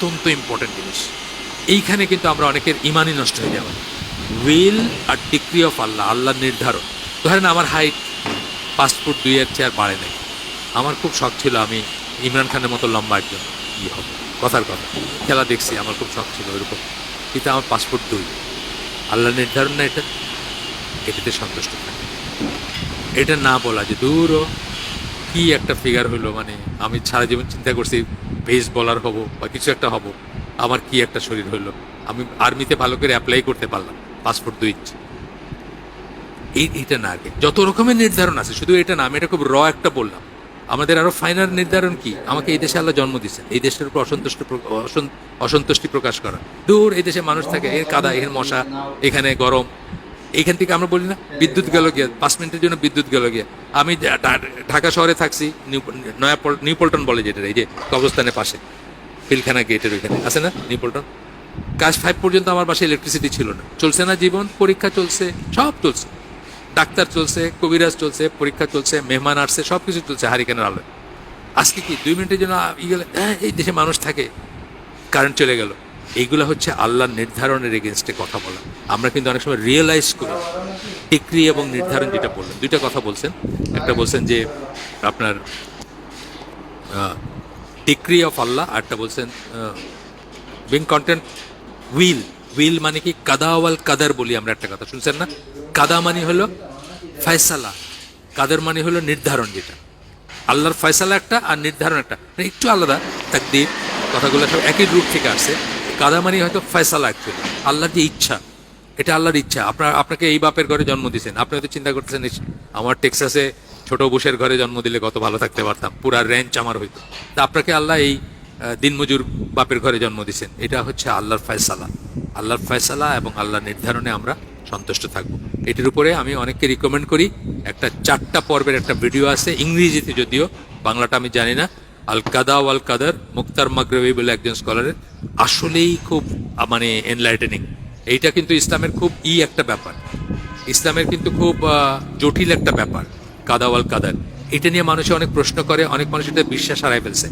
অত্যন্ত ইম্পর্টেন্ট জিনিস। এইখানে কিন্তু আমরা অনেকের ইমানই নষ্ট হয়ে যাবে উইল আর ডিগ্রি অফ আল্লাহ আল্লাহর নির্ধারণ। ধরেন আমার হাইট পাঁচ ফুট দুই এর চেয়ার বাড়ে নাই। আমার খুব শখ ছিল আমি ইমরান খানের মতো লম্বা একজন ই হবে। কথার কথা। খেলা দেখছি, আমার খুব শখ ছিল ওইরকম। কিন্তু আমার পাঁচ ফুট দুই। আল্লাহ নির্ধারণ না এটা? এটাতে সন্তুষ্ট থাকে এটা না বলা যে দূরও কি একটা ফিগার হলো মানে আমি সারা জীবন চিন্তা করছি বেস বলার হব বা কিছু একটা হব, আমার কি একটা শরীর হলো আমি আর্মিতে ভালো করে অ্যাপ্লাই করতে পারলাম পাসপোর্ট দুই ইঞ্চি এই এটা না আগে। যত রকমের নির্ধারণ আছে, শুধু এটা না, আমি এটা খুব র একটা বললাম। আমাদের আরও ফাইনাল নির্ধারণ কি? আমাকে এই দেশে আল্লাহ জন্ম দিচ্ছেন এই দেশের উপর অসন্তুষ্ট অসন্তুষ্টি প্রকাশ করা। দূর এই দেশে মানুষ থাকে, এর কাদা, এর মশা, এখানে গরম। এইখান থেকে আমরা বলি না, বিদ্যুৎ গেল গিয়া, পাঁচ মিনিটের জন্য বিদ্যুৎ গেল গিয়া। আমি ঢাকা শহরে থাকছি, নিউ নয়া পল্টন বলে যেটা, এই যে কবরস্থানের পাশে পিলখানা গেটের ওইখানে। আছে না নিউ পল্টন ক্লাস ফাইভ পর্যন্ত আমার বাসায় ইলেকট্রিসিটি ছিল না। চলছে না জীবন, পরীক্ষা চলছে, সব চলছে। ডাক্তার চলছে, কবিরাজ চলছে, পরীক্ষা চলছে, মেহমান আসছে সব কিছু চলছে হারিকেনের আলোয় আজকে কি দুই মিনিটের জন্য ই গেলে এই দেশে মানুষ থাকে কারেন্ট চলে গেল। এইগুলো হচ্ছে আল্লাহর নির্ধারণের এগেনস্টে কথা বলা। আমরা কিন্তু অনেক সময় রিয়েলাইজ করি। ডিক্রি এবং নির্ধারণ যেটা বললেন, দুইটা কথা বলছেন। একটা বলছেন যে আপনার ডিক্রি অফ আল্লাহ আরটা বলছেন বিং কন্টেন্ট উইল উইল মানে কি? কাদাওয়াল কাদার বলি আমরা একটা কথা। শুনছেন না? কাদা মানে হলো ফয়সালা। কাদের মানে হলো নির্ধারণ যেটা। আল্লাহর ফয়সালা একটা আর নির্ধারণ একটা। মানে একটু আলাদা। তাকদির, কথাগুলো সব একই রূপ থেকে আসছে। কাদা মানে হয়তো ফয়সালা অ্যাকচুয়ালি আল্লাহর যে ইচ্ছা। এটা আল্লাহর ইচ্ছা। আপনার আপনাকে এই বাপের ঘরে জন্ম দিয়েছেন আপনি হয়তো চিন্তা করতেছেন আমার টেক্সাসে ছোট বুশের ঘরে জন্ম দিলে কত ভালো থাকতে পারতাম। পুরা রেঞ্চ আমার হইতো। তা আপনাকে আল্লাহ এই দিনমজুর বাপের ঘরে জন্ম দিয়েছেন এটা হচ্ছে আল্লাহর ফয়সালা। আল্লাহর ফয়সালা এবং আল্লাহর নির্ধারণে আমরা সন্তুষ্ট থাকব। এটির উপরে আমি অনেককে রিকমেন্ড করি। একটা চারটা পর্বের একটা ভিডিও আছে, ইংরেজিতে যদিও, বাংলাটা আমি জানি না। আল কাদা ওয়াল কাদার মুক্তার মাগরবি বলে একজন স্কলারের আসলেই খুব মানে এনলাইটেনিং এইটা কিন্তু ইসলামের খুব ই একটা ব্যাপার। ইসলামের কিন্তু খুব জটিল একটা ব্যাপার কাদাওয়াল কাদার। এটা নিয়ে মানুষে অনেক প্রশ্ন করে, অনেক মানুষ এটা বিশ্বাস হারাই ফেলছে।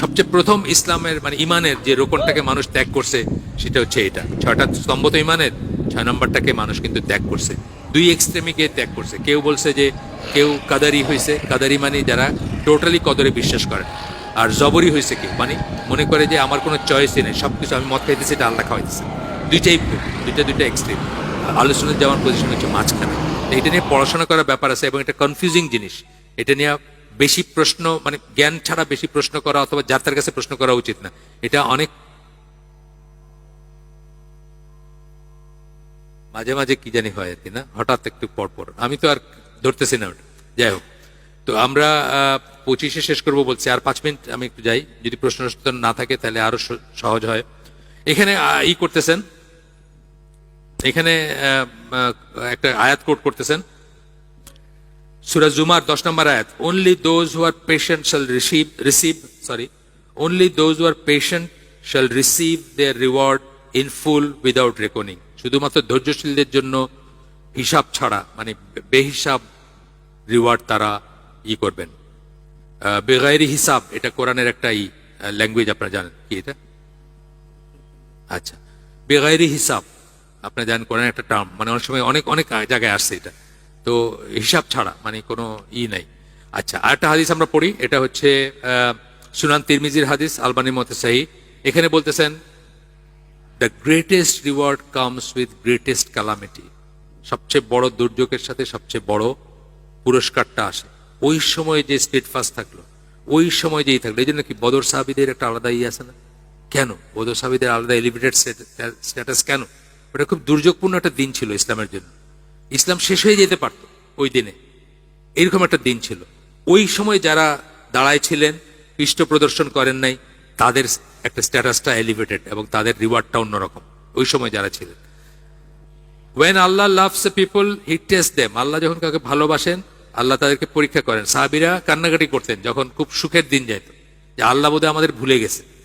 সবচেয়ে প্রথম ইসলামের মানে ইমানের যে রোকনটাকে মানুষ ত্যাগ করছে, সেটা হচ্ছে এটা। ছয়টা স্তম্ভ তো ইমানের, ছয় নম্বরটাকে মানুষ কিন্তু ত্যাগ করছে। দুই এক্সট্রিমে গিয়ে ত্যাগ করছে। কেউ বলছে যে, কেউ কাদারি হয়েছে কাদারি মানে যারা টোটালি কদরে বিশ্বাস করে। আর জবরি হয়েছে কেউ। মানে মনে করে যে, আমার কোনো চয়েসই নেই। সব কিছু আমি মদ খাইতেছি, এটা আল্লাহ খাওয়াইতেছে। দুইটাই দুইটা দুইটা এক্সট্রিম আলোচনার যাওয়ার পজিশন হচ্ছে মাঝখানে। এটা নিয়ে পড়াশোনা করার ব্যাপার আছে এবং এটা কনফিউজিং জিনিস। এটা নিয়ে বেশি প্রশ্ন মানে জ্ঞান ছাড়া বেশি প্রশ্ন করা অথবা যার কাছে প্রশ্ন করা উচিত না। এটা অনেক মাঝে মাঝে কি জানি হয় আর কি, না? হঠাৎ একটু পর পর। আমি তো আর ধরতেছি না ওটা। যাই হোক। তো আমরা পঁচিশে শেষ করব বলছি। আর পাঁচ মিনিট আমি একটু যাই। যদি প্রশ্ন না থাকে তাহলে আরও সহজ হয়। এখানে ই করতেছেন। এখানে একটা আয়াত কোট করতেছেন। সুরা জুমার দশ নম্বর আয়াত only those who are patient shall receive receive sorry only those who are patient shall receive their reward in full without reckoning শুধুমাত্র ধৈর্যশীলদের জন্য হিসাব ছাড়া মানে বেহিসাব রিওয়ার্ড তারা ই করবেন। বেগাইরি হিসাব, এটা কোরআনের একটা ই ল্যাঙ্গুয়েজ আপনারা জানেন। কি এটা? আচ্ছা। বেগাইরি হিসাব আপনারা জানেন কোরআনের একটা টার্ম মানে অনেক সময় অনেক অনেক জায়গায় আসছে এটা। তো হিসাব ছাড়া মানে কোনো ই নাই। আচ্ছা আরেকটা হাদিস আমরা পড়ি, এটা হচ্ছে সুনান তিরমিজির হাদিস, আলবানির মতে সাহি। এখানে বলতেছেন the greatest reward comes with greatest calamity সবচেয়ে বড় দুর্যোগের সাথে সবচেয়ে বড় পুরস্কারটা আসে। ওই সময় যে স্টেট ফাস্ট থাকল, ওই সময় যেই থাকল, এই জন্য কি বদর সাহাবিদের একটা আলাদা ইয়ে আছে না? কেন? বদর সাহাবিদের আলাদা এলিভেটেড স্ট্যাটাস কেন? ওটা খুব দুর্যোগপূর্ণ একটা দিন ছিল ইসলামের জন্য। ইসলাম শেষ হয়ে যেতে পারত ওই দিনে। এরকম একটা দিন ছিল। ওই সময় যারা দাঁড়ায় ছিলেন পৃষ্ঠ প্রদর্শন করেন নাই, তাদের একটা স্ট্যাটাসটা এলিভেটেড এবং তাদের রিওয়ার্ডটা অন্যরকম। ওই সময় যারা ছিলেন। When Allah loves a people he test them Allah যখন কাউকে ভালোবাসেন, আল্লাহ তাদেরকে পরীক্ষা করেন। সাহাবিরা কান্নাকাটি করতেন যখন খুব সুখের দিন যেত যে আল্লাহ বোধহয় আমাদের ভুলে গেছে।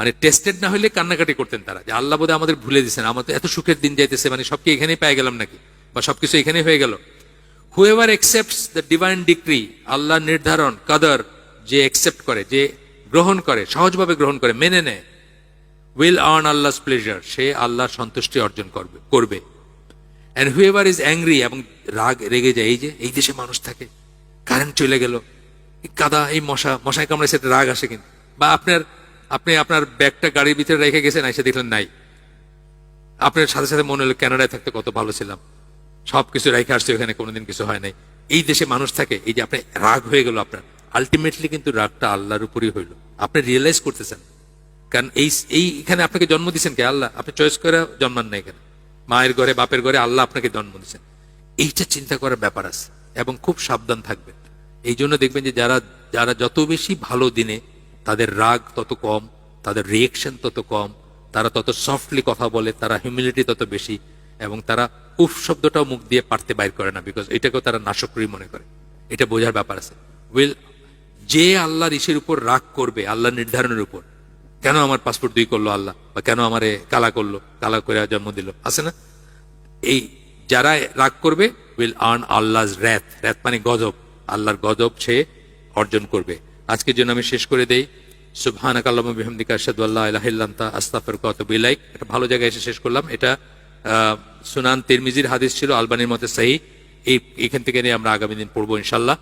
মানে টেস্টেড না হলে কান্নাকাটি করতেন তারা। যে আল্লাহ বোধহয় আমাদের ভুলে দিয়েছেন আমাদের এত সুখের দিন যাইতেছে মানে সবকে এখানেই পেয়ে গেলাম নাকি? বা সবকিছু এখানেই হয়ে গেল। Whoever accepts the divine decree Allah নির্ধারণ, কাদার, যে একসেপ্ট করে, যে গ্রহণ করে, সহজভাবে গ্রহণ করে, মেনে নেয় উইল আর্ন আল্লাহস প্লেজার সে আল্লাহর সন্তুষ্টি অর্জন করবে করবে। অ্যান্ড হুয়েভার ইজ অ্যাংরি এবং রাগ, রেগে যায়, এই যে, এই দেশে মানুষ থাকে কারেন্ট চলে গেল কাদা, এই মশা, মশায় কামড়ায় সেটা রাগ আসে কিন্তু। বা আপনার আপনি আপনার ব্যাগটা গাড়ির ভিতরে রেখে গেছেন, এসে দেখলেন নাই। আপনার সাথে সাথে মনে হলো কানাডায় থাকতে কত ভালো ছিলাম। সবকিছু রেখে আসছে, ওখানে কোনোদিন কিছু হয় নাই। এই দেশে মানুষ থাকে, এই যে আপনি রাগ হয়ে গেল আপনার। আলটিমেটলি কিন্তু রাগটা আল্লাহর উপরই হইল। আপনি রিয়েলাইজ করতেছেন। কারণ এই এই এখানে আপনাকে জন্ম দিচ্ছেন কে? আল্লাহ। আপনি চয়েস করে জন্মান নাই এখানে। মায়ের ঘরে, বাপের ঘরে আল্লাহ আপনাকে জন্ম দিচ্ছেন এইটা চিন্তা করার ব্যাপার আছে এবং খুব সাবধান থাকবেন। এই জন্য দেখবেন যে যারা যারা যত বেশি ভালো দিনে তাদের রাগ তত কম, তাদের রিয়েকশন তত কম, তারা তত সফটলি কথা বলে, তারা হিউমিলিটি তত বেশি, এবং তারা উফ শব্দটাও মুখ দিয়ে পারতে বাইর করে না বিকজ এটাকেও তারা নাশকরি মনে করে। এটা বোঝার ব্যাপার আছে। উইল যে আল্লাহর ইসের উপর রাগ করবে, আল্লাহ নির্ধারণের উপর, কেন আমার পাসপোর্ট দুই করল আল্লাহ, বা কেন আমারে কালা করল, কালা করে জন্ম দিল, আছে না? এই যারা রাগ করবে will earn Allah wrath wrath মানে গজব। আল্লাহর গজব সে অর্জন করবে। আজকের জন্য আমি শেষ করে দেই। সুবহানাক আল্লাহুম্মা বিহামদিকা আশহাদু আল্লা ইলাহা ইল্লা আনতা আস্তাগফিরুকা ওয়া ভালো জায়গায় এসে শেষ করলাম। এটা সুনান তিরমিজির হাদিস ছিল, আলবানির মতে সহি এই, এখান থেকে নিয়ে আমরা আগামী দিন পড়ব ইনশাল্লাহ